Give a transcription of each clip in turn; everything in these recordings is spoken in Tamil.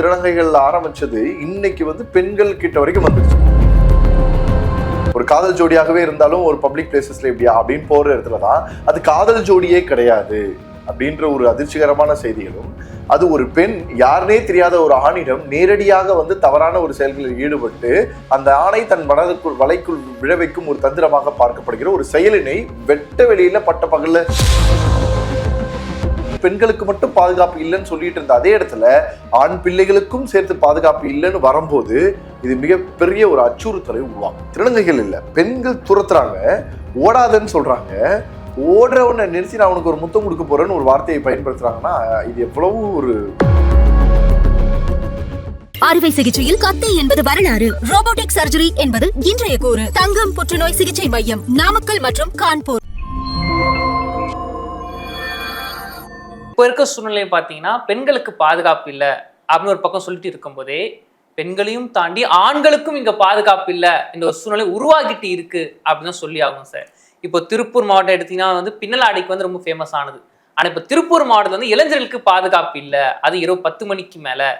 திருநங்கைகள் ஆரம்பிச்சது இன்னைக்கு வந்து பெண்கள் கிட்ட வரைக்கும் வந்துருச்சு. ஒரு காதல் ஜோடியாகவே இருந்தாலும் ஒரு பப்ளிக் பிளேசஸ்ல இப்படியா அப்படின்னு போற இடத்துல தான் அது காதல் ஜோடியே கிடையாது அப்படின்ற ஒரு அதிர்ச்சிகரமான செய்திகளும் அது ஒரு பெண் யாருனே தெரியாத ஒரு ஆணிடம் நேரடியாக வந்து தவறான ஒரு செயல்களில் ஈடுபட்டு அந்த ஆணை தன் மனதுக்குள் வலைக்குள் விழ வைக்கும் ஒரு தந்திரமாக பார்க்கப்படுகிற ஒரு செயலினை வெட்ட வெளியில பட்ட பகல்ல. பெண்களுக்கு மட்டும் பாதுகாப்பு இல்லைன்னு சொல்லிட்டு இருந்த அதே இடத்துல ஆண் பிள்ளைகளுக்கும் சேர்த்து பாதுகாப்பு இல்லைன்னு வரும்போது இது மிகப்பெரிய ஒரு அச்சுறுத்தலை உருவாக்கும். திருநங்கைகள் இல்லை பெண்கள் துரத்துறாங்க ஓடாதன்னு சொல்றாங்க. ஓடுறவனை நிறுத்தி நான் அவனுக்கு ஒரு முத்தம் கொடுக்க போறேன்னு ஒரு வார்த்தையை பயன்படுத்துறாங்கன்னா இது எவ்வளவு ஒரு அறுவை சிகிச்சையில் கத்தை என்பது வரலாறு. ரோபோட்டிக் சர்ஜரி என்பது இன்றைய கூறு. தங்கம் புற்றுநோய் சிகிச்சை மையம் நாமக்கல் மற்றும் கான்பூர். இப்போ இருக்க சூழ்நிலை பார்த்தீங்கன்னா பெண்களுக்கு பாதுகாப்பு இல்லை அப்படின்னு ஒரு பக்கம் சொல்லிட்டு இருக்கும்போதே பெண்களையும் தாண்டி ஆண்களுக்கும் இங்கே பாதுகாப்பு இல்லை இந்த ஒரு சூழ்நிலை உருவாகிட்டு இருக்கு அப்படின்னு தான் சொல்லி ஆகும் சார். இப்போ திருப்பூர் மாவட்டம் எடுத்தீங்கன்னா வந்து பின்னலாடைக்கு வந்து ரொம்ப ஃபேமஸ் ஆனது. ஆனால் இப்போ திருப்பூர் மாவட்டத்தில் வந்து இளைஞர்களுக்கு பாதுகாப்பு இல்லை. அது இரவு பத்து மணிக்கு மேலே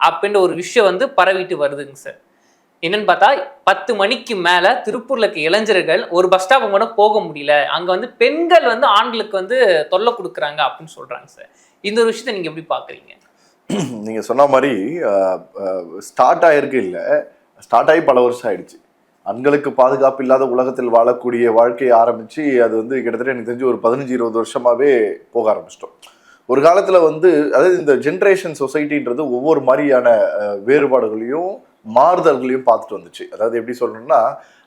அப்படின்ற ஒரு விஷயம் வந்து பரவிட்டு வருதுங்க சார். என்னன்னு பார்த்தா பத்து மணிக்கு மேல திருப்பூர்ல இருக்க இளைஞர்கள் ஒரு பஸ் ஸ்டாப் கூட போக முடியல. அங்க வந்து பெண்கள் வந்து ஆண்களுக்கு வந்து தொல்லை கொடுக்குறாங்க அப்படின்னு சொல்றாங்க சார் இந்த ஒரு விஷயத்தை நீங்க எப்படி பாக்குறீங்க நீங்க சொன்ன மாதிரி ஸ்டார்ட் ஆயிருக்கு இல்லை ஸ்டார்ட் ஆகி பல வருஷம் ஆயிடுச்சு. ஆண்களுக்கு பாதுகாப்பு இல்லாத உலகத்தில் வாழக்கூடிய வாழ்க்கையை ஆரம்பிச்சு அது வந்து கிட்டத்தட்ட எனக்கு தெரிஞ்சு ஒரு பதினஞ்சு இருபது வருஷமாவே போக ஆரம்பிச்சிட்டோம். ஒரு காலத்தில் வந்து அதாவது இந்த ஜென்ரேஷன் சொசைட்டின்றது ஒவ்வொரு மாதிரியான வேறுபாடுகளையும் மாறுதல்களையும் பார்த்துட்டு வந்துச்சு. அதாவது எப்படி சொல்லணும்னா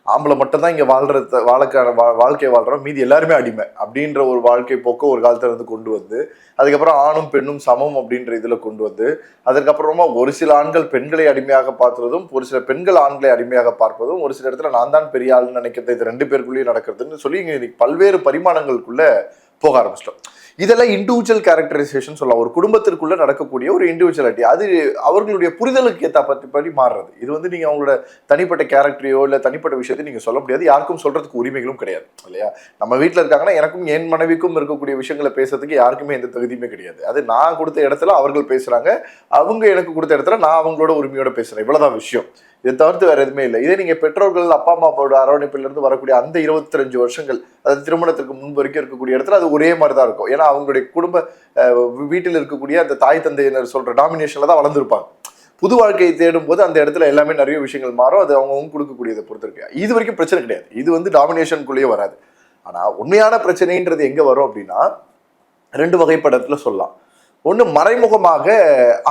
ஆம்பளை மட்டும் தான் இங்க வாழ்றத வாழக்கான வா வாழ்க்கையை வாழ்கிறோம் மீதி எல்லாருமே அடிமை அப்படின்ற ஒரு வாழ்க்கை போக்கு ஒரு காலத்துல இருந்து கொண்டு வந்து அதுக்கப்புறம் ஆணும் பெண்ணும் சமம் அப்படின்ற இதில் கொண்டு வந்து அதுக்கப்புறமா ஒரு சில ஆண்கள் பெண்களை அடிமையாக பார்க்கிறதும் ஒரு சில பெண்கள் ஆண்களை அடிமையாக பார்ப்பதும் ஒரு சில இடத்துல நான் தான் பெரிய ஆள்னு நினைக்கிறது இது ரெண்டு பேருக்குள்ளேயும் நடக்கிறதுன்னு சொல்லி இங்கே இன்னைக்கு பல்வேறு பரிமாணங்களுக்குள்ளே போக ஆரம்பிச்சிட்டோம். இதெல்லாம் இண்டிவிஜுவல் கேரக்டரைசேஷன் சொல்லலாம் ஒரு குடும்பத்திற்குள்ள நடக்கக்கூடிய ஒரு இண்டிவிஜுவலிட்டி அது அவர்களுடைய புரிதலுக்கு ஏற்ற பற்றி படி மாறுறது. இது வந்து நீங்கள் அவங்களோட தனிப்பட்ட கேரக்டரையோ இல்லை தனிப்பட்ட விஷயத்தை நீங்கள் சொல்ல முடியாது. யாருக்கும் சொல்கிறதுக்கு உரிமைகளும் கிடையாது இல்லையா? நம்ம வீட்டில் இருக்காங்கன்னா எனக்கும் என் மனைவிக்கும் இருக்கக்கூடிய விஷயங்களை பேசுறதுக்கு யாருக்குமே எந்த தகுதியுமே கிடையாது. அது நான் கொடுத்த இடத்துல அவர்கள் பேசுகிறாங்க அவங்க எனக்கு கொடுத்த இடத்துல நான் அவங்களோட உரிமையோட பேசுகிறேன் இவ்வளோதான் விஷயம். இதை தவிர்த்து வேற எதுவுமே இல்லை. இதே நீங்க பெற்றோர்கள் அப்பா அம்மாவோட அரவணைப்பில இருந்து வரக்கூடிய அந்த இருபத்தஞ்சு வருஷங்கள் அதாவது திருமணத்திற்கு முன்பு வரைக்கும் இருக்கக்கூடிய இடத்துல அது ஒரே மாதிரி தான் இருக்கும். ஏன்னா அவங்களுடைய குடும்ப வீட்டில் இருக்கக்கூடிய அந்த தாய் தந்தையினர் சொல்ற டாமினேஷன்ல தான் வளர்ந்துருப்பாங்க. புது வாழ்க்கையை தேடும் போது அந்த இடத்துல எல்லாமே நிறைய விஷயங்கள் மாறும். அது அவங்கவுங்க கொடுக்கக்கூடியதை பொறுத்து இருக்கு இது வரைக்கும் பிரச்சனை கிடையாது. இது வந்து டாமினேஷனுக்குள்ளேயே வராது. ஆனா உண்மையான பிரச்சனைன்றது எங்க வரும் அப்படின்னா ரெண்டு வகைப்படத்துல சொல்லலாம். ஒன்று மறைமுகமாக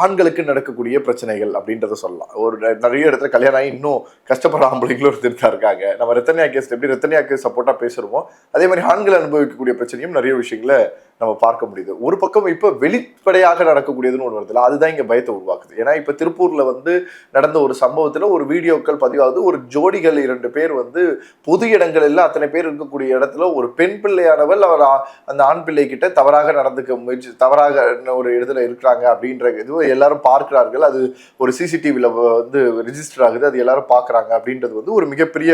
ஆண்களுக்கு நடக்கக்கூடிய பிரச்சனைகள் அப்படின்றத சொல்லலாம். ஒரு நிறைய இடத்துல கல்யாணம் ஆகி இன்னும் கஷ்டப்படுற ஆம்பளைங்களும் இருந்துட்டு தான் இருக்காங்க. நம்ம ரத்தனியா கேஸ் எப்படி ரத்தனியா கேஸ் சப்போர்ட்டாக பேசுகிறோமோ அதே மாதிரி ஆண்கள் அனுபவிக்கக்கூடிய பிரச்சனையும் நிறைய விஷயங்களை நம்ம பார்க்க முடியுது. ஒரு பக்கம் இப்போ வெளிப்படையாக நடக்கக்கூடியதுன்னு ஒன்று வருதுல அதுதான் இங்கே பயத்தை உருவாக்குது. ஏன்னா இப்போ திருப்பூரில் வந்து நடந்த ஒரு சம்பவத்தில் ஒரு வீடியோக்கள் பதிவாகுது. ஒரு ஜோடிகள் இரண்டு பேர் வந்து பொது இடங்களில் அத்தனை பேர் இருக்கக்கூடிய இடத்துல ஒரு பெண் பிள்ளையானவள் அவர் அந்த ஆண் பிள்ளை கிட்ட தவறாக நடந்துக்க முயற்சி தவறாக ஒரு இடத்துல இருக்கிறாங்க அப்படின்ற இது எல்லாரும் பார்க்கிறார்கள். அது ஒரு சிசிடிவியில் வந்து ரிஜிஸ்டர் ஆகுது. அது எல்லாரும் பார்க்குறாங்க அப்படின்றது வந்து ஒரு மிகப்பெரிய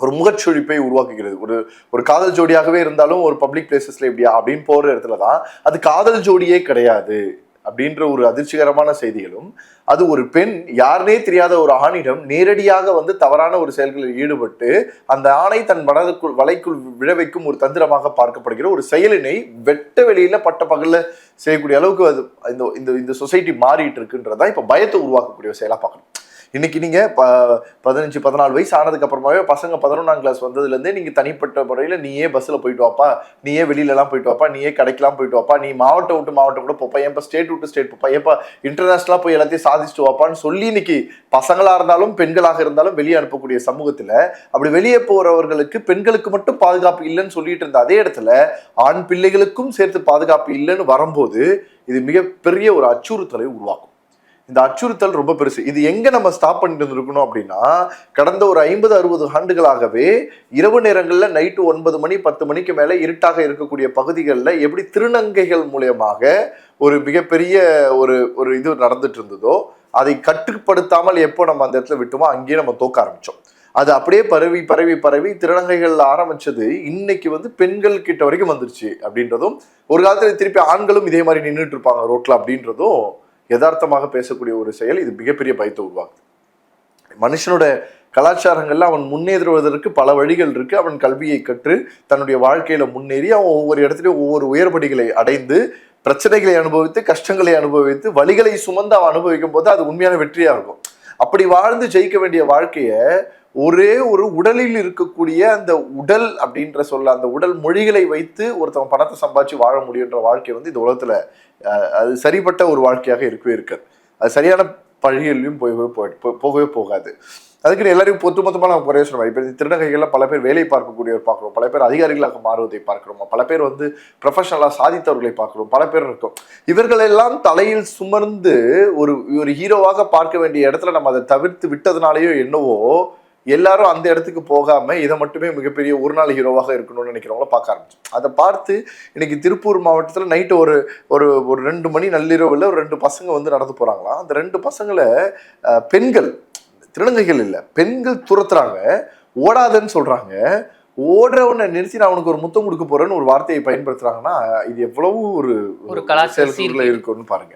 ஒரு முகச்சுழிப்பை உருவாக்குகிறது. ஒரு ஒரு காதல் ஜோடியாகவே இருந்தாலும் ஒரு பப்ளிக் பிளேசஸ்ல இப்படியா அப்படின்னு போற இடத்துல தான் அது காதல் ஜோடியே கிடையாது அப்படின்ற ஒரு அதிர்ச்சிகரமான செய்திகளும் அது ஒரு பெண் யாருனே தெரியாத ஒரு ஆணிடம் நேரடியாக வந்து தவறான ஒரு செயல்களில் ஈடுபட்டு அந்த ஆணை தன் மனதுக்குள் வலைக்குள் விழ வைக்கும் ஒரு தந்திரமாக பார்க்கப்படுகிற ஒரு செயலினை வெட்ட வெளியில பட்ட பகல்ல செய்யக்கூடிய அளவுக்கு அது இந்த இந்த இந்த சொசைட்டி மாறிட்டு இருக்குன்றதான் இப்ப பயத்தை உருவாக்கக்கூடிய ஒரு செயலா பார்க்கணும். இன்னைக்கு நீங்க ப பதினஞ்சு பதினாலு வயசு ஆனதுக்கு அப்புறமாவே பசங்க பதினொன்றாம் கிளாஸ் வந்ததுல இருந்தே நீங்க தனிப்பட்ட முறையில நீயே பஸ்ல போயிட்டு வாப்பா நீயே வெளியில எல்லாம் போயிட்டு வாப்பா நீயே கடைக்கெல்லாம் போயிட்டு வாப்பா நீ மாவட்டம் விட்டு மாவட்டம் கூட போப்பா ஏன்ப்பா ஸ்டேட் விட்டு ஸ்டேட் போப்பா ஏப்பா இன்டர்நேஷனலா போய் எல்லாத்தையும் சாதிச்சுட்டு வாப்பான்னு சொல்லி இன்னைக்கு பசங்களா இருந்தாலும் பெண்களாக இருந்தாலும் வெளியே அனுப்பக்கூடிய சமூகத்துல அப்படி வெளியே போறவர்களுக்கு பெண்களுக்கு மட்டும் பாதுகாப்பு இல்லைன்னு சொல்லிட்டு இருந்த அதே இடத்துல ஆண் பிள்ளைகளுக்கும் சேர்த்து பாதுகாப்பு இல்லைன்னு வரும்போது இது மிகப்பெரிய ஒரு அச்சுறுத்தலை உருவாக்கும். இந்த அச்சுறுத்தல் ரொம்ப பெருசு. இது எங்க நம்ம ஸ்டாப் பண்ணிட்டு இருந்திருக்கணும் அப்படின்னா கடந்த ஒரு ஐம்பது அறுபது ஆண்டுகளாகவே இரவு நேரங்களில் நைட்டு ஒன்பது மணி பத்து மணிக்கு மேலே இருட்டாக இருக்கக்கூடிய பகுதிகளில் எப்படி திருநங்கைகள் மூலியமாக ஒரு மிகப்பெரிய ஒரு ஒரு இது நடந்துட்டு இருந்ததோ அதை கட்டுப்படுத்தாமல் எப்போ நம்ம அந்த இடத்துல விட்டோமோ அங்கேயே நம்ம தோக்க ஆரம்பித்தோம் அது அப்படியே பரவி பரவி பரவி திருநங்கைகள் ஆரம்பிச்சது இன்னைக்கு வந்து பெண்கள் கிட்ட வரைக்கும் வந்துருச்சு அப்படின்றதும் ஒரு காலத்தில் திருப்பி ஆண்களும் இதே மாதிரி நின்றுட்டு இருப்பாங்க ரோட்ல அப்படின்றதும் யதார்த்தமாக பேசக்கூடிய ஒரு செயல் இது மிகப்பெரிய பயத்தை உருவாக்குது. மனுஷனோட கலாச்சாரங்கள்ல அவன் முன்னேறுவதற்கு பல வழிகள் இருக்கு. அவன் கல்வியை கற்று தன்னுடைய வாழ்க்கையில முன்னேறி அவன் ஒவ்வொரு இடத்துலயும் ஒவ்வொரு உயர்படிகளை அடைந்து பிரச்சனைகளை அனுபவித்து கஷ்டங்களை அனுபவித்து வழிகளை சுமந்து அவன் அனுபவிக்கும் போது அது உண்மையான வெற்றியா இருக்கும். அப்படி வாழ்ந்து ஜெயிக்க வேண்டிய வாழ்க்கையை ஒரே ஒரு உடலில் இருக்கக்கூடிய அந்த உடல் அப்படின்ற சொல்ல அந்த உடல் மொழிகளை வைத்து ஒருத்தவன் பணத்தை சம்பாதிச்சு வாழ முடியுன்ற வாழ்க்கை வந்து இந்த உலகத்தில் அது சரிப்பட்ட ஒரு வாழ்க்கையாக இருக்கவே இருக்காது. அது சரியான பழிகளிலும் போகவே போய் போ- போகவே போகாது. அதுக்கு எல்லாரையும் பொத்து மொத்தமாக நம்ம குறைய சொல்லுவோம் இப்போ திருநகைகளில் பல பேர் வேலை பார்க்கக்கூடியவர் பார்க்குறோம். பல பேர் அதிகாரிகளாக மாறுவதை பார்க்குறோம்? பல பேர் வந்து ப்ரொஃபஷனலாக சாதித்தவர்களை பார்க்குறோம். பல பேர் இருக்கும். இவர்களெல்லாம் தலையில் சுமர்ந்து ஒரு ஒரு ஹீரோவாக பார்க்க வேண்டிய இடத்துல நம்ம அதை தவிர்த்து விட்டதுனாலேயோ என்னவோ எல்லாரும் அந்த இடத்துக்கு போகாம இதை மட்டுமே மிகப்பெரிய ஒரு நாள் ஹீரோவாக இருக்கணும்னு நினைக்கிறவங்கள பார்க்க ஆரம்பிச்சோம். அதை பார்த்து இன்னைக்கு திருப்பூர் மாவட்டத்தில் நைட்டு ஒரு ஒரு ஒரு ரெண்டு மணி நள்ளிரவில் ஒரு ரெண்டு பசங்க வந்து நடந்து போறாங்களாம். அந்த ரெண்டு பசங்களை பெண்கள் திருநங்கைகள் இல்லை பெண்கள் துரத்துறாங்க ஓடாதன்னு சொல்றாங்க. ஓடுறவனை நிறுத்தி நான் அவனுக்கு ஒரு முத்தம் கொடுக்க போறேன்னு ஒரு வார்த்தையை பயன்படுத்துறாங்கன்னா இது எவ்வளவு ஒரு ஒரு கலாச்சார செயல்குள்ள சீர்கேடு. இருக்கும்னு பாருங்க.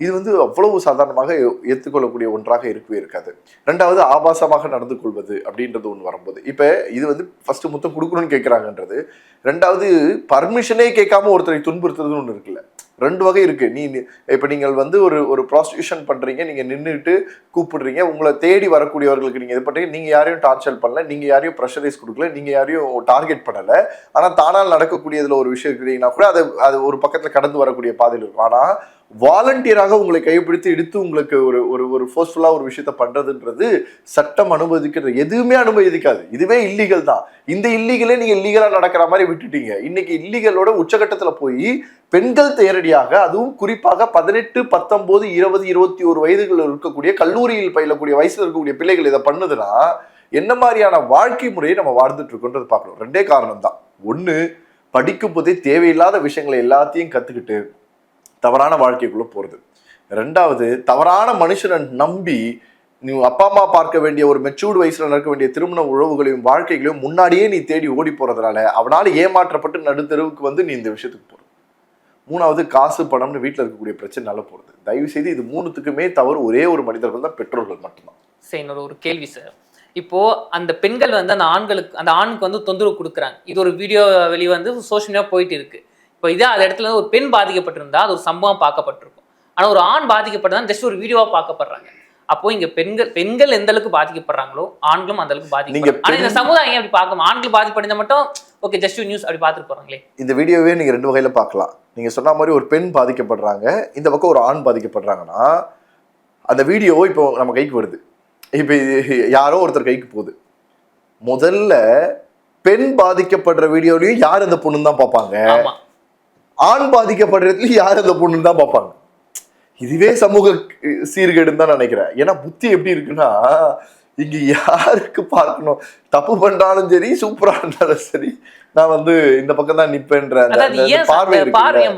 இது வந்து அவ்வளவு சாதாரணமாக ஏற்றுக்கொள்ளக்கூடிய ஒன்றாக இருக்கவே இருக்காது. ரெண்டாவது ஆபாசமாக நடந்து கொள்வது அப்படின்றது ஒன்று வரும்போது. இப்போ இது வந்து ஃபஸ்ட்டு மொத்தம் கொடுக்கணும்னு கேட்குறாங்கன்றது ரெண்டாவது பர்மிஷனே கேட்காம ஒருத்தரை துன்புறுத்துறதுன்னு ஒன்று இருக்குல்ல. ரெண்டு வகை இருக்கு. நீ இப்போ நீங்கள் வந்து ஒரு ஒரு ப்ராஸ்டியூஷன் பண்ணுறீங்க நீங்கள் நின்றுட்டு கூப்பிடுறீங்க உங்களை தேடி வரக்கூடியவர்களுக்கு நீங்கள் இது பண்ணுறீங்க நீங்கள் யாரையும் டார்ச்சர் பண்ணல நீங்கள் யாரையும் ப்ரெஷரைஸ் கொடுக்கல நீங்கள் யாரையும் டார்கெட் பண்ணலை. ஆனால் தானால் நடக்கக்கூடியதில் ஒரு விஷயம் இருக்கிறீங்கன்னா கூட அது அது ஒரு பக்கத்தில் கடந்து வரக்கூடிய பாதையில் இருக்கும். ஆனால் வாலண்டியராக உங்களை கைப்பிடித்து எடுத்து உங்களுக்கு ஒரு ஒரு ஒரு ஃபோர்ஸ்ஃபுல்லாக ஒரு விஷயத்த பண்ணுறதுன்றது சட்டம் அனுமதிக்கிறது எதுவுமே அனுமதிக்காது. இதுவே இல்லீகல் தான். இந்த இல்லீகலே நீங்கள் இல்லீகலாக நடக்கிற மாதிரி விட்டுட்டீங்க. இன்னைக்கு இல்லீகலோட உச்சகட்டத்தில் போய் பெண்கள் நேரடியாக அதுவும் குறிப்பாக பதினெட்டு பத்தொம்போது இருபது இருபத்தி ஒரு வயதுகளில் இருக்கக்கூடிய கல்லூரியில் பயிலக்கூடிய வயசில் இருக்கக்கூடிய பிள்ளைகள் இதை பண்ணுதுன்னா என்ன மாதிரியான வாழ்க்கை முறையை நம்ம வாழ்ந்துட்டு இருக்கோன்றது பார்க்கணும். ரெண்டே காரணம் தான் ஒன்று படிக்கும் போதே தேவையில்லாத விஷயங்களை எல்லாத்தையும் கற்றுக்கிட்டு தவறான வாழ்க்கைக்குள்ளே போகிறது ரெண்டாவது தவறான மனுஷனை நம்பி நீ அப்பா அம்மா பார்க்க வேண்டிய ஒரு மெச்சூர்டு வயசில் நடக்க வேண்டிய திருமண உறவுகளையும் வாழ்க்கைகளையும் முன்னாடியே நீ தேடி ஓடி போகிறதுனால அவனால் ஏமாற்றப்பட்டு நடுத்தெருவுக்கு வந்து நீ இந்த விஷயத்துக்கு போகிற மூணாவது காசு பணம்னு வீட்டில் இருக்கக்கூடிய பிரச்சனைனால போகிறது தயவு செய்து இது மூணுத்துக்குமே தவறு. ஒரே ஒரு மனிதர்கள் தான் பெற்றோர்கள் மட்டும்தான். சரி இன்னொரு ஒரு கேள்வி சார் இப்போ அந்த பெண்கள் வந்து அந்த ஆண்களுக்கு அந்த ஆணுக்கு வந்து தொந்தரவு கொடுக்குறாங்க. இது ஒரு வீடியோ வெளியே வந்து சோஷியல் மீடியா போயிட்டு இருக்கு. இப்போ இதே அந்த இடத்துல ஒரு பெண் பாதிக்கப்பட்டிருந்தா அது ஒரு சம்பவம் பார்க்கப்பட்டிருக்கும். ஆனா ஒரு ஆண் பாதிக்கப்பட்டதான் ஜஸ்ட் ஒரு வீடியோவா பார்க்கப்படுறாங்க. அப்போ இங்க பெண்கள் பெண்கள் எந்த அளவுக்கு பாதிக்கப்படுறாங்களோ ஆண்களும் அந்த அளவுக்கு பாதிக்கப்படுறாங்க. ஆனா இந்த சமுதாயம் அப்படி பார்க்கணும் ஆண்கள் பாதிப்படைந்தா மட்டும் ஓகே ஜஸ்ட் நியூஸ் அப்படி பார்த்துட்டு போறாங்களே. இந்த வீடியோவே நீங்க ரெண்டு வகையில பார்க்கலாம். நீங்க சொன்ன மாதிரி ஒரு பெண் பாதிக்கப்படுறாங்க இந்த பக்கம் ஒரு ஆண் பாதிக்கப்படுறாங்கன்னா அந்த வீடியோ இப்போ நம்ம கைக்கு வருது. இப்போ யாரோ ஒருத்தர் கைக்கு போகுது. முதல்ல பெண் பாதிக்கப்படுற வீடியோலயும் யார் அந்த பொண்ணுன்னு தான் பார்ப்பாங்க? ஆமா. ஆண் பாதிக்கப்படுறதுலயும் யார் அந்த பொண்ணுன்னு தான் பார்ப்பாங்க. இதுவே சமூக சீர்கேடுன்னு தான் நினைக்கிறேன். ஏன்னா புத்தி எப்படி இருக்குன்னா இங்க யாருக்கு பார்க்கணும்? தப்பு பண்ணாலும் சரி சூப்பரா இருந்தாலும் சரி நான் வந்து இந்த பக்கம் தான் நிப்பேன்ற பார்வை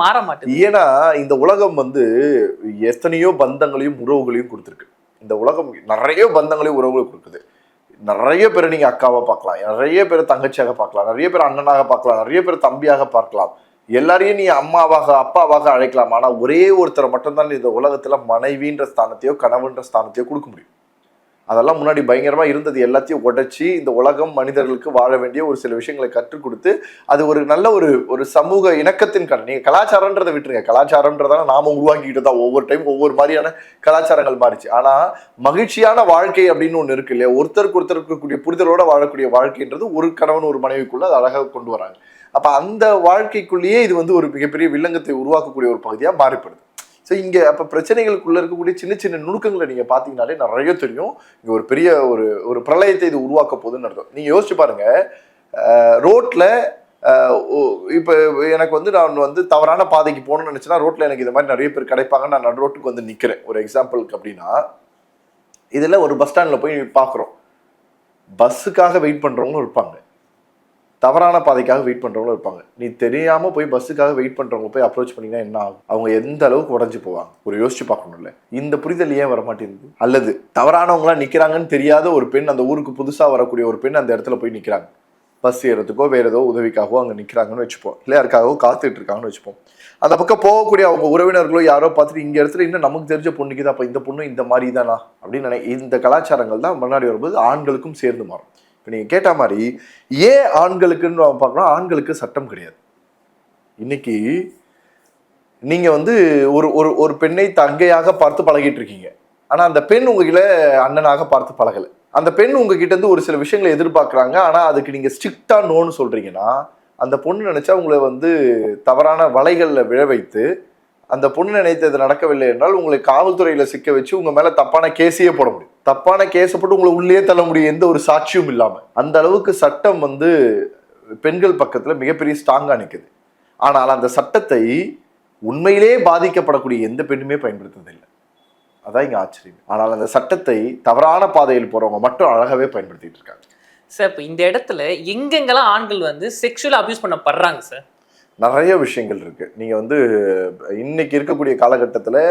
மாற மாட்டேங்குது ஏன்னா இந்த உலகம் வந்து எத்தனையோ பந்தங்களையும் உறவுகளையும் கொடுத்துருக்கு. இந்த உலகம் நிறைய பந்தங்களையும் உறவுகளையும் கொடுக்குது. நிறைய பேரை நீங்க அக்காவா பார்க்கலாம். நிறைய பேரை தங்கச்சியாக பார்க்கலாம். நிறைய பேர் அண்ணனாக பார்க்கலாம். நிறைய பேர் தம்பியாக பார்க்கலாம். எல்லாரையும் நீ அம்மாவாக அப்பாவாக அழைக்கலாம். ஆனால் ஒரே ஒருத்தரை மட்டும்தான் இந்த உலகத்தில் மனைவின்ற ஸ்தானத்தையோ கணவன்ற ஸ்தானத்தையோ கொடுக்க முடியும். அதெல்லாம் முன்னாடி பயங்கரமாக இருந்தது. எல்லாத்தையும் உடைச்சி இந்த உலகம் மனிதர்களுக்கு வாழ வேண்டிய ஒரு சில விஷயங்களை கற்றுக் கொடுத்து அது ஒரு நல்ல ஒரு ஒரு சமூக இணக்கத்தின் கண். நீங்கள் கலாச்சாரன்றதை விட்டுருங்க. கலாச்சாரன்றதால நாம உருவாக்கிக்கிட்டு தான் ஒவ்வொரு டைம் ஒவ்வொரு மாதிரியான கலாச்சாரங்கள் மாறிச்சு. ஆனால் மகிழ்ச்சியான வாழ்க்கை அப்படின்னு ஒன்று இருக்கு இல்லையா? ஒருத்தருக்கு ஒருத்தர் இருக்கக்கூடிய புரிதலோட வாழக்கூடிய வாழ்க்கைன்றது ஒரு கணவன் ஒரு மனைவிக்குள்ள அது அழகாக கொண்டு வராங்க. அப்போ அந்த வாழ்க்கைக்குள்ளேயே இது வந்து ஒரு மிகப்பெரிய வில்லங்கத்தை உருவாக்கக்கூடிய ஒரு பகுதியாக மாறிப்படுது. ஸோ இங்கே அப்போ பிரச்சனைகளுக்குள்ள இருக்கக்கூடிய சின்ன சின்ன நுணுக்கங்களை நீங்கள் பார்த்தீங்கன்னாலே நிறைய தெரியும். இங்கே ஒரு பெரிய ஒரு ஒரு பிரளயத்தை இது உருவாக்க போகுதுன்னு அர்த்தம். நீங்கள் யோசிச்சு பாருங்கள் ரோட்டில் இப்போ ஓ- எனக்கு வந்து நான் வந்து தவறான பாதைக்கு போகணும்னு நினச்சேன்னா ரோட்டில் எனக்கு இது மாதிரி நிறைய பேர் கிடைப்பாங்க. நான் நடு ரோட்டுக்கு வந்து நிற்கிறேன் ஒரு எக்ஸாம்பிளுக்கு அப்படின்னா இதில் ஒரு பஸ் ஸ்டாண்டில் போய் பார்க்குறோம். பஸ்ஸுக்காக வெயிட் பண்ணுறவங்களும் இருப்பாங்க. தவறான பாதைக்காக வெயிட் பண்ணுறவங்களும் இருப்பாங்க. நீ தெரியாம போய் பஸ்ஸுக்காக வெயிட் பண்றவங்க போய் அப்ரோச் பண்ணீங்கன்னா என்ன ஆகும்? அவங்க எந்த அளவுக்கு உடஞ்சு போவாங்க? ஒரு யோசிச்சு பார்க்கணும்ல இந்த புரிதல் ஏன் வர மாட்டேங்குது அல்லது தவறானவங்களா நிக்கிறாங்கன்னு தெரியாத ஒரு பெண் அந்த ஊருக்கு புதுசா வரக்கூடிய ஒரு பெண் அந்த இடத்துல போய் நிக்கிறாங்க. பஸ் ஏறதுக்கோ வேற ஏதோ உதவிக்காகவோ அங்கே நிற்கிறாங்கன்னு வச்சுப்போம். இல்லை யாருக்காகவோ காத்துட்டு இருக்காங்கன்னு வச்சுப்போம். அந்த பக்கம் போகக்கூடிய அவங்க உறவினர்களோ யாரோ பார்த்துட்டு இங்கே இடத்துல இன்னும் நமக்கு தெரிஞ்ச பொண்ணுக்கு தான் அப்போ இந்த பொண்ணு இந்த மாதிரி தானா அப்படின்னு நினை இந்த கலாச்சாரங்கள் தான் முன்னாடி வரும்போது ஆண்களுக்கும் சேர்ந்து மாறும். இப்போ நீங்கள் கேட்ட மாதிரி ஏன் ஆண்களுக்குன்னு பார்க்கணும் ஆண்களுக்கு சட்டம் கிடையாது. இன்னைக்கு நீங்கள் வந்து ஒரு ஒரு ஒரு பெண்ணை தங்கையாக பார்த்து பழகிட்டு இருக்கீங்க. ஆனால் அந்த பெண் உங்ககிட்ட அண்ணனாக பார்த்து பழகலை. அந்த பெண் உங்ககிட்ட இருந்து ஒரு சில விஷயங்களை எதிர்பார்க்குறாங்க. ஆனால் அதுக்கு நீங்கள் ஸ்ட்ரிக்டாக நோன்னு சொல்கிறீங்கன்னா அந்த பொண்ணு நினச்சா உங்களை வந்து தவறான வலைகளில் விழ வைத்து அந்த பொண்ணு நினைத்தது நடக்கவில்லை என்றால் உங்களை காவல்துறையில் சிக்க வச்சு உங்க மேல தப்பான கேஸையே போட முடியும். தப்பான கேஸை போட்டு உங்களை உள்ளே தள்ள முடியும் எந்த ஒரு சாட்சியும் இல்லாமல் அந்த அளவுக்கு சட்டம் வந்து பெண்கள் பக்கத்தில் மிகப்பெரிய ஸ்ட்ராங்காக நிற்குது ஆனால் அந்த சட்டத்தை உண்மையிலே பாதிக்கப்படக்கூடிய எந்த பெண்ணுமே பயன்படுத்துவதில்லை. அதான் இங்கே ஆச்சரியம். ஆனால் அந்த சட்டத்தை தவறான பாதையில் போகிறவங்க மட்டும் அழகாகவே பயன்படுத்திட்டு இருக்காங்க. சார் இப்போ இந்த இடத்துல எங்கெங்கெல்லாம் ஆண்கள் வந்து செக்ஷுவல் அபியூஸ் பண்ணப்படுறாங்க சார்? நிறைய விஷயங்கள் இருக்குது நீங்கள் வந்து இன்னைக்கு இருக்கக்கூடிய காலகட்டத்தில்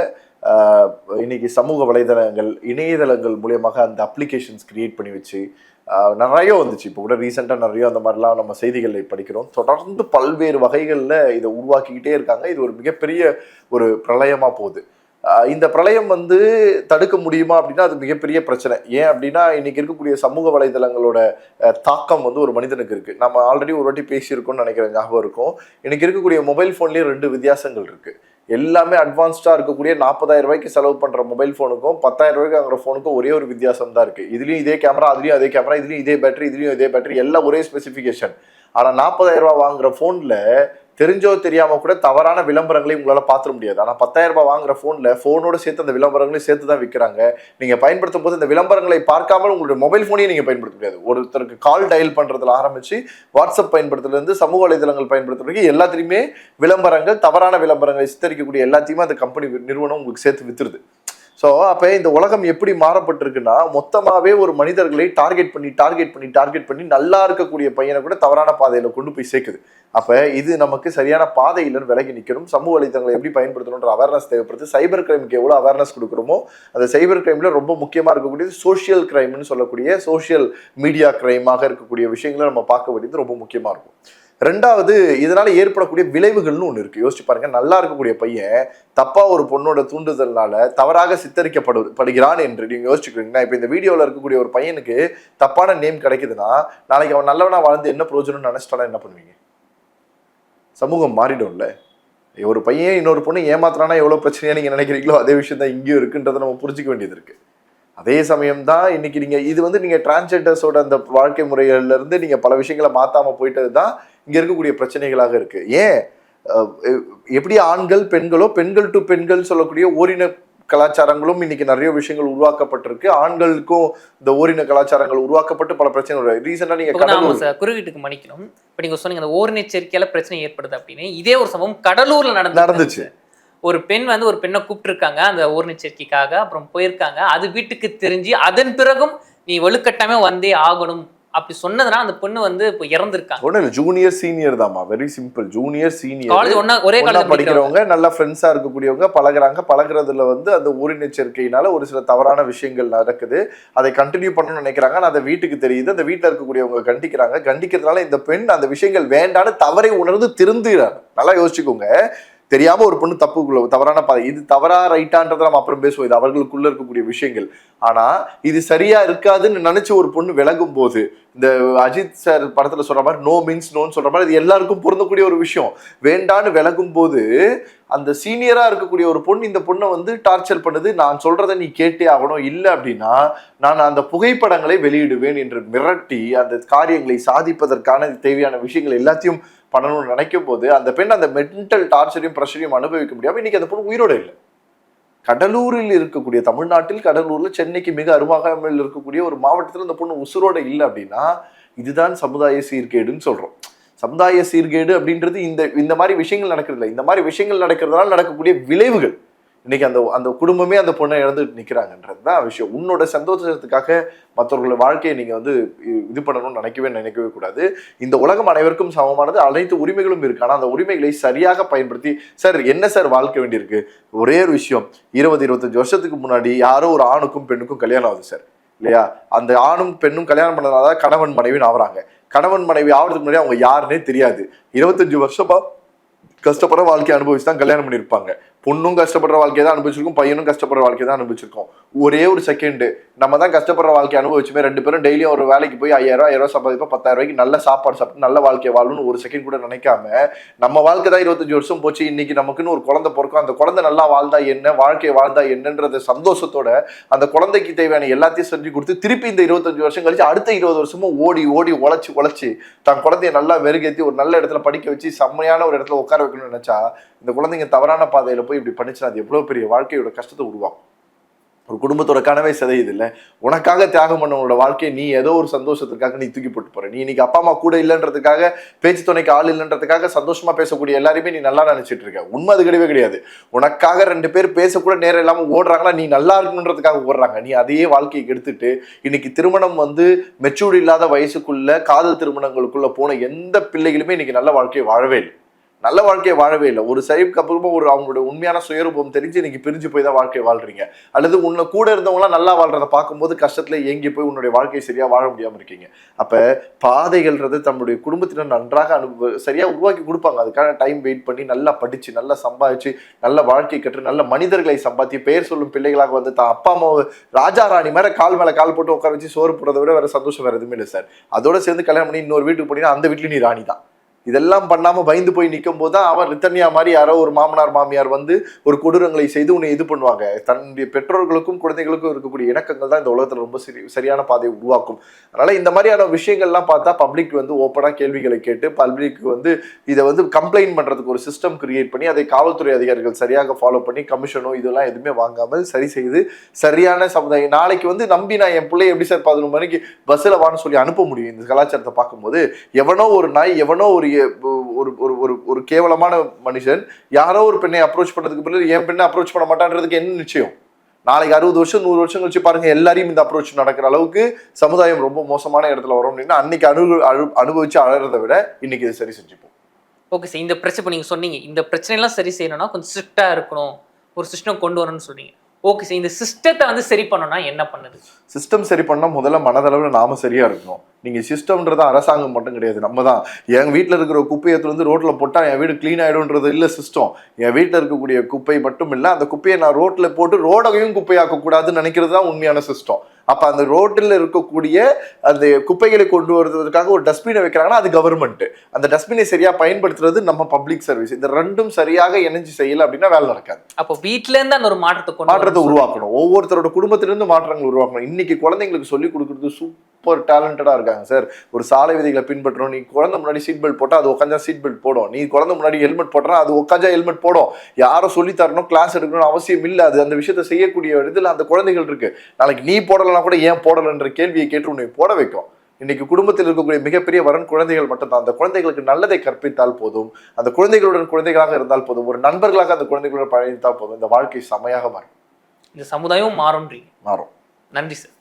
இன்னைக்கு சமூக வலைதளங்கள் இணையதளங்கள் மூலியமாக அந்த அப்ளிகேஷன்ஸ் கிரியேட் பண்ணி வச்சு நிறைய வந்துச்சு. இப்போ கூட ரீசெண்டாக நிறைய அந்த மாதிரிலாம் நம்ம செய்திகளை படிக்கிறோம். தொடர்ந்து பல்வேறு வகைகளில் இதை உருவாக்கிக்கிட்டே இருக்காங்க. இது ஒரு மிகப்பெரிய ஒரு பிரளயமாக போகுது. இந்த பிரளயம் வந்து தடுக்க முடியுமா அப்படின்னா அது மிகப்பெரிய பிரச்சனை. ஏன் அப்படின்னா இன்னைக்கு இருக்கக்கூடிய சமூக வலைதளங்களோட தாக்கம் வந்து ஒரு மனிதனுக்கு இருக்கு. நம்ம ஆல்ரெடி ஒரு வாட்டி பேசியிருக்கோம்னு நினைக்கிற ஞாபகம் இருக்கும். இன்னைக்கு இருக்கக்கூடிய மொபைல் ஃபோன்லேயும் ரெண்டு வித்தியாசங்கள் இருக்கு. எல்லாமே அட்வான்ஸ்டாக இருக்கக்கூடிய நாற்பதாயிரம் ரூபாய்க்கு செலவு பண்ணுற மொபைல் ஃபோனுக்கும் பத்தாயிரம் ரூபாய்க்கு வாங்குற ஃபோனுக்கும் ஒரே ஒரு வித்தியாசம் தான் இருக்குது இதுலேயும் இதே கேமரா அதுலேயும் அதே கேமரா இதுலேயும் இதே பேட்டரி இதுலேயும் இதே பேட்டரி எல்லாம் ஒரே ஸ்பெசிஃபிகேஷன் ஆனால் நாற்பதாயிரம் ரூபா வாங்குற ஃபோனில் தெரிஞ்சோ தெரியாம கூட தவறான விளம்பரங்களையும் உங்களால பாத்திர முடியாது. ஆனா பத்தாயிரம் ரூபாய் வாங்குற ஃபோனில் ஃபோனோட சேர்த்து அந்த விளம்பரங்களையும் சேர்த்து தான் விற்கிறாங்க நீங்க பயன்படுத்தும் போது இந்த விளம்பரங்களை பார்க்காமல் உங்களுடைய மொபைல் ஃபோனையும் நீங்க பயன்படுத்த முடியாது. ஒருத்தருக்கு கால் டயல் பண்றதுல ஆரம்பிச்சு வாட்ஸ்அப் பயன்படுத்துறதுல இருந்து சமூக வலைதளங்கள் பயன்படுத்துறதுக்கு எல்லாத்திலையுமே விளம்பரங்கள் தவறான விளம்பரங்களை சித்தரிக்கக்கூடிய எல்லாத்தையுமே அந்த கம்பெனி நிறுவனம் உங்களுக்கு சேர்த்து வித்துருது. ஸோ அப்போ இந்த உலகம் எப்படி மாறப்பட்டிருக்குன்னா மொத்தமாகவே ஒரு மனிதர்களை டார்கெட் பண்ணி டார்கெட் பண்ணி டார்கெட் பண்ணி நல்லா இருக்கக்கூடிய பையனை கூட தவறான பாதையில் கொண்டு போய் சேர்க்குது. அப்போ இது நமக்கு சரியான பாதையில் விலகி நிற்கணும் சமூக வலைத்தளங்களை எப்படி பயன்படுத்தணுன்ற அவேர்னஸ் தேவைப்படுது. சைபர் கிரைமுக்கு எவ்வளோ அவேர்னஸ் கொடுக்குறோமோ அந்த சைபர் கிரைமில் ரொம்ப முக்கியமாக இருக்கக்கூடியது சோஷியல் கிரைம்னு சொல்லக்கூடிய சோஷியல் மீடியா கிரைமாக இருக்கக்கூடிய விஷயங்களை நம்ம பார்க்க வேண்டியது ரொம்ப முக்கியமாக இருக்கும். ரெண்டாவது இதனால ஏற்படக்கூடிய விளைவுகள்னு ஒன்று இருக்கு. யோசிச்சு பாருங்க நல்லா இருக்கக்கூடிய பையன் தப்பா ஒரு பொண்ணோட தூண்டுதல்னால தவறாக சித்தரிக்கப்படு படுகிறான் என்று நீங்க யோசிச்சுக்கிறீங்கன்னா இப்போ இந்த வீடியோவில் இருக்கக்கூடிய ஒரு பையனுக்கு தப்பான நேம் கிடைக்குதுன்னா நாளைக்கு அவன் நல்லவனா வாழ்ந்து என்ன பிரயோஜனம்னு நினைச்சிட்டானா என்ன பண்ணுவீங்க? சமூகம் மாறிடும்ல. ஒரு பையன் இன்னொரு பொண்ணு ஏமாத்துறானா எவ்வளவு பிரச்சனையா நீங்க நினைக்கிறீங்களோ அதே விஷயம் தான் இங்கேயும் இருக்குன்றதை நம்ம புரிஞ்சுக்க வேண்டியது இருக்கு. அதே சமயம் தான் இன்னைக்கு நீங்க இது வந்து நீங்க டிரான்ஸ்ஜெண்டர்ஸோட அந்த வாழ்க்கை முறைகள்ல இருந்து நீங்க பல விஷயங்களை மாத்தாம போயிட்டது தான் இங்க இருக்கக்கூடிய பிரச்சனைகளாக இருக்கு. ஏன்? எப்படி ஆண்கள் பெண்களோ பெண்கள் டு பெண்கள் சொல்லக்கூடிய ஓரின கலாச்சாரங்களும் இன்னைக்கு நிறைய விஷயங்கள் உருவாக்கப்பட்டிருக்கு. ஆண்களுக்கும் இந்த ஓரின கலாச்சாரங்கள் உருவாக்கப்பட்டு பல பிரச்சனைகள் ரீசெண்டா நீங்க இப்போ நாம கடலூர் சார் குறுக்கீட்டுக்கு மன்னிக்கணும். இப்போ நீங்க சொன்னீங்க அந்த ஓரினச்சேர்க்கையால பிரச்சனை ஏற்படுது அப்படின்னு. இதே ஒரு சம்பவம் கடலூர்ல நடந்து நடந்துச்சு. ஒரு பெண் வந்து ஒரு பெண்ணை கூப்பிட்டுருக்காங்க அந்த ஓரினச்சேர்க்கைக்காக அப்புறம் போயிருக்காங்க. அது வீட்டுக்கு தெரிஞ்சு அதன் பிறகும் நீ வலுக்கட்டாயமே வந்தே ஆகணும். அப்படி சொன்னதுனால அந்த பொண்ணு வந்து இப்போ இறந்துருக்காங்க. இல்லை ஜூனியர் சீனியர் தாம்மா. Very simple junior senior college ஒன்னா ஒரே ஒண்ணா காலேஜ் படிக்கிறவங்க. நல்ல ஃப்ரெண்ட்ஸா இருக்கக்கூடியவங்க பழகுறாங்க. பழகுறதுல வந்து அந்த ஊரின சேர்க்கையினால ஒரு சில தவறான விஷயங்கள் நடக்குது. அதை கண்டினியூ பண்ணணும்னு நினைக்கிறாங்க. அந்த வீட்டுக்கு தெரியுது. அந்த வீட்டுல இருக்கக்கூடியவங்க கண்டிக்கிறாங்க. கண்டிக்கிறதுனால இந்த பெண் அந்த விஷயங்கள் வேண்டான்னு தவறை உணர்ந்து திருந்துகிறாங்க நல்லா யோசிச்சுக்கோங்க. தெரியாம ஒரு பொண்ணு தப்புக்குள்ள தவறான பாதை. இது தவறா ரைட்டான்றதை நம்ம அப்புறம் பேசுவோம். இது அவர்களுக்குள்ள இருக்கக்கூடிய விஷயங்கள். ஆனா இது சரியா இருக்காதுன்னு நினைச்ச ஒரு பொண்ணு விலகும் போது இந்த அஜித் சார் படத்துல சொல்ற மாதிரி நோ மீன்ஸ் நோன்னு சொல்ற மாதிரி இது எல்லாருக்கும் பொருந்தக்கூடிய ஒரு விஷயம். வேண்டான்னு விலகும் போது அந்த சீனியரா இருக்கக்கூடிய ஒரு பொண்ணு இந்த பொண்ணை வந்து டார்ச்சர் பண்ணுது. நான் சொல்றதை நீ கேட்டே ஆகணும். இல்லை அப்படின்னா நான் அந்த புகைப்படங்களை வெளியிடுவேன் என்று மிரட்டி அந்த காரியங்களை சாதிப்பதற்கான தேவையான விஷயங்கள் எல்லாத்தையும் பண்ணணும்னு நினைக்கும் போது அந்த பெண் அந்த மென்டல் டார்ச்சரையும் ப்ரெஷரையும் அனுபவிக்க முடியாமல் இன்னைக்கு அந்த பொண்ணு உயிரோட இல்லை. கடலூரில் இருக்கக்கூடிய தமிழ்நாட்டில் கடலூரில் சென்னைக்கு மிக அருகாமையில் இருக்கக்கூடிய ஒரு மாவட்டத்தில் அந்த பொண்ணு உசுரோட இல்லை அப்படின்னா இதுதான் சமுதாய சீர்கேடுன்னு சொல்கிறோம் சமுதாய சீர்கேடு அப்படின்றது இந்த இந்த மாதிரி விஷயங்கள் நடக்கிறது இல்லை. இந்த மாதிரி விஷயங்கள் நடக்கிறதுனால நடக்கக்கூடிய விளைவுகள். இன்னைக்கு அந்த அந்த குடும்பமே அந்த பொண்ணை இழந்து நிற்கிறாங்கன்றது தான் விஷயம். உன்னோட சந்தோஷத்துக்காக மற்றவர்களோட வாழ்க்கையை நீங்கள் வந்து இது பண்ணணும்னு நினைக்கவே நினைக்கவே கூடாது. இந்த உலகம் அனைவருக்கும் சமமானது அனைத்து உரிமைகளும் இருக்கு. ஆனால் அந்த உரிமைகளை சரியாக பயன்படுத்தி சார் என்ன சார் வாழ்க்கை வேண்டியிருக்கு? ஒரே ஒரு விஷயம். இருபது இருபத்தஞ்சு வருஷத்துக்கு முன்னாடி யாரோ ஒரு ஆணுக்கும் பெண்ணுக்கும் கல்யாணம் ஆகுது சார். இல்லையா? அந்த ஆணும் பெண்ணும் கல்யாணம் பண்ணதுனால தான் கணவன் மனைவின்னு ஆகுறாங்க. கணவன் மனைவி ஆகிறதுக்கு முன்னாடி அவங்க யாருன்னே தெரியாது. இருபத்தஞ்சு வருஷமா கஷ்டப்பட வாழ்க்கையை அனுபவிச்சு தான் கல்யாணம் பண்ணியிருப்பாங்க. பொண்ணும் கஷ்டப்படுற வாழ்க்கையை தான் அனுபவிச்சிருக்கும் பையனும் கஷ்டப்படுற வாழ்க்கையை தான் அனுபவிச்சிருக்கோம். ஒரே ஒரு செகண்டு நம்ம தான் கஷ்டப்படுற வாழ்க்கையை அனுபவிச்சுமே ரெண்டு பேரும் டெய்லியும் ஒரு வேலைக்கு போய் ஐயாயிரம் ரூபாய், ஆயிரம் சம்பாதிப்போம் பத்தாயிரம் ரூபாய்க்கு நல்ல சாப்பாடு சாப்பிட்டு நல்ல வாழ்க்கையை வாழணும்னு ஒரு செகண்ட் கூட நினைக்காம நம்ம வாழ்க்கை தான் இருபத்தஞ்சு வருஷம் போச்சு. இன்னைக்கு நமக்குன்னு ஒரு குழந்தை பிறக்கும். அந்த குழந்தை நல்லா வாழ்ந்தா என்ன வாழ்க்கையை வாழ்ந்தா என்னன்றத சந்தோஷத்தோட அந்த குழந்தைக்கு தேவையான எல்லாத்தையும் செஞ்சு கொடுத்து திருப்பி இந்த இருபத்தஞ்சு வருஷம் கழிச்சு அடுத்த இருபது வருஷமும் ஓடி ஓடி உழைச்சி உழைச்சி தன் குழந்தைய நல்லா மெருகேத்தி ஒரு நல்ல இடத்துல படிக்க வச்சு செம்மையான ஒரு இடத்துல உட்கார வைக்கணும்னு நினைச்சா இந்த குழந்தைங்க தவறான பாதையில போய் இப்படி பண்ணிச்சுன்னா அது எவ்வளவு பெரிய வாழ்க்கையோட கஷ்டத்தை உருவாக்கும். ஒரு குடும்பத்தோட கனவே சிதையுது இல்லை? உனக்காக தியாகம் பண்ணவனோட வாழ்க்கையை நீ ஏதோ ஒரு சந்தோஷத்துக்காக நீ தூக்கி போட்டு போற. நீ இன்னைக்கு அப்பா அம்மா கூட இல்லைன்றதுக்காக பேச்சு துணைக்கு ஆள் இல்லைன்றதுக்காக சந்தோஷமா பேசக்கூடிய எல்லாருமே நீ நல்லா நினைச்சிட்டு இருக்க. உண்மை அது கிடையவே கிடையாது. உனக்காக ரெண்டு பேர் பேசக்கூட நேரம் இல்லாம ஓடுறாங்களா நீ நல்லா இருக்கணுன்றதுக்காக ஓடுறாங்க. நீ அதையே வாழ்க்கையை கெடுத்துட்டு இன்னைக்கு திருமணம் வந்து மெச்சூர் இல்லாத வயசுக்குள்ள காதல் திருமணங்களுக்குள்ள போன எந்த பிள்ளைகளுமே இன்னைக்கு நல்ல வாழ்க்கையை வாழவே இல்லை. நல்ல வாழ்க்கையை வாழவே இல்லை. ஒரு சைடுக்கு அப்புறமா ஒரு அவங்களோட உண்மையான சுயரூபம் தெரிஞ்சு இன்னைக்கு பிரிஞ்சு போய் தான் வாழ்க்கையை வாழ்றீங்க. அல்லது உன்னை கூட இருந்தவங்களாம் நல்லா வாழ்றதை பார்க்கும்போது கஷ்டத்துல ஏங்கி போய் உன்னுடைய வாழ்க்கையை சரியா வாழ முடியாம இருக்கீங்க. அப்ப பாதைகள்ன்றது தன்னுடைய குடும்பத்தினர் நன்றாக அனுபவ சரியா உருவாக்கி கொடுப்பாங்க. அதுக்கான டைம் வெயிட் பண்ணி நல்லா படிச்சு நல்லா சம்பாதிச்சு நல்ல வாழ்க்கை கற்று நல்ல மனிதர்களை சம்பாத்தி பெயர் சொல்லும் பிள்ளைகளாக வந்து தான் அப்பா அம்மாவை ராஜா ராணி மேல கால் மேல கால் போட்டு உட்கார வச்சு சோறு போடுறத விட வேற சந்தோஷம் வேற எதுவுமே இல்லை சார். அதோட சேர்ந்து கல்யாணம் பண்ணி இன்னொரு வீட்டுக்கு போனீங்கன்னா அந்த வீட்லயும் நீ ராணி தான் இதெல்லாம் பண்ணாமல் பயந்து போய் நிற்கும் போது தான் அவன் ரித்தன்யா மாதிரி யாரோ ஒரு மாமனார் மாமியார் வந்து ஒரு கொடூரங்களை செய்து உன்னை இது பண்ணுவாங்க. தன்னுடைய பெற்றோர்களுக்கும் குழந்தைகளுக்கும் இருக்கக்கூடிய இணக்கங்கள் தான் இந்த உலகத்தில் ரொம்ப சரி சரியான பாதையை உருவாக்கும். அதனால் இந்த மாதிரியான விஷயங்கள்லாம் பார்த்தா பப்ளிக் வந்து ஓப்பனாக கேள்விகளை கேட்டு பப்ளிக் வந்து இதை வந்து கம்ப்ளைண்ட் பண்ணுறதுக்கு ஒரு சிஸ்டம் கிரியேட் பண்ணி அதை காவல்துறை அதிகாரிகள் சரியாக ஃபாலோ பண்ணி கமிஷனோ இதெல்லாம் எதுவுமே வாங்காமல் சரி செய்து சரியான சமுதாயம் நாளைக்கு வந்து நம்பி நான் என் பிள்ளை எப்படி சார் பதினொன்று மணிக்கு பஸ்ஸில் வான்னு சொல்லி அனுப்ப முடியும். இந்த கலாச்சாரத்தை பார்க்கும்போது எவனோ ஒரு நாய் எவனோ ஒரு ஒரு ஒரு ஒரு ஒரு கேவலமான மனுஷன். யாரோ ஒரு பெண்ணை அப்ரோச் பண்ணதுக்கு பிறகு என் பெண்ணை அப்ரோச் பண்ண மாட்டான்றதுக்கு என்ன நிச்சயம்? நாளைக்கு அறுபது வருஷம் நூறு வருஷம் கழிச்சு பாருங்க எல்லாரையும் இந்த அப்ரோச் நடக்கிற அளவுக்கு சமுதாயம் ரொம்ப மோசமான இடத்துல வரும் அப்படின்னா அன்னைக்கு அனு அனு அனுபவிச்சு அழறதை விட இன்னைக்கு இதை சரி செஞ்சுப்போம். ஓகே சார் இந்த பிரச்சனை இப்போ நீங்கள் சொன்னீங்க இந்த பிரச்சனையெல்லாம் சரி செய்யணும்னா கொஞ்சம் ஸ்ட்ரிக்டாக இருக்கணும். ஒரு சிஸ்டம் கொண்டு வரணும்னு சொன்னீங்க. ஓகே சார் இந்த சிஸ்டத்தை வந்து சரி பண்ணணும்னா என்ன பண்ணுது? சிஸ்டம் சரி பண்ணா முதல்ல மனதளவில் நாம சரியா இருக்கணும். நீங்க சிஸ்டம்ன்றது அரசாங்கம் மட்டும் கிடையாது நம்ம தான். என் வீட்டில் இருக்கிற குப்பையை வந்து ரோட்ல போட்டா என் வீடு க்ளீன் ஆயிடும்ன்றது இல்ல சிஸ்டம் என் வீட்டில் இருக்கக்கூடிய குப்பை மட்டும் இல்ல அந்த குப்பையை நான் ரோட்ல போட்டு ரோடையும் குப்பையாக்க கூடாதுன்னு நினைக்கிறது தான் உண்மையான சிஸ்டம் அப்ப அந்த ரோட்டில் இருக்கக்கூடிய அந்த குப்பைகளை கொண்டு வருவதற்காக ஒரு டஸ்ட்பினை வைக்கிறாங்கன்னா அது கவர்மெண்ட் அந்த டஸ்ட்பினை சரியா பயன்படுத்துறது நம்ம பப்ளிக் சர்வீஸ் இந்த ரெண்டும் சரியாக இணைஞ்சு செய்யல அப்படின்னா வேலை நடக்காது. அப்போ வீட்ல இருந்து அந்த ஒரு மாற்றத்தை மாற்றத்தை உருவாக்கணும். ஒவ்வொருத்தரோட குடும்பத்திலிருந்து மாற்றங்கள் உருவாக்கணும். இன்னைக்கு குழந்தைங்களுக்கு சொல்லி கொடுக்குறது சூப்பர் டேலண்டடா இருக்காங்க சார் ஒரு சாலை விதிகளை பின்பற்றணும். நீ குழந்தை முன்னாடி சீட் பெல்ட் போட்டா அது உட்காந்தா சீட் பெல்ட் போடும். நீ குழந்தை முன்னாடி ஹெல்மெட் போட்டா அது உட்காந்தா ஹெல்மெட் போடும். யாரும் சொல்லி தரணும் கிளாஸ் எடுக்கணும் அவசியம் இல்லை. அது அந்த விஷயத்தை செய்யக்கூடிய இதுல அந்த குழந்தைகள் இருக்கு. நாளைக்கு நீ போடலைன்னா கூட ஏன் போடலைன்ற கேள்வியை கேட்டு உன்னை போட வைக்கும். இன்னைக்கு குடும்பத்தில் இருக்கக்கூடிய மிகப்பெரிய வரன் குழந்தைகள் மட்டும்தான். அந்த குழந்தைகளுக்கு நல்லதை கற்பித்தால் போதும். அந்த குழந்தைகளுடன் குழந்தைகளாக இருந்தால் போதும். ஒரு நண்பர்களாக அந்த குழந்தைகளுடன் பழகித்தால் போதும். இந்த வாழ்க்கை செமையாக மாறும். இந்த சமுதாயம் மாறும்ன்றீங்க. மாறும். நன்றி சார்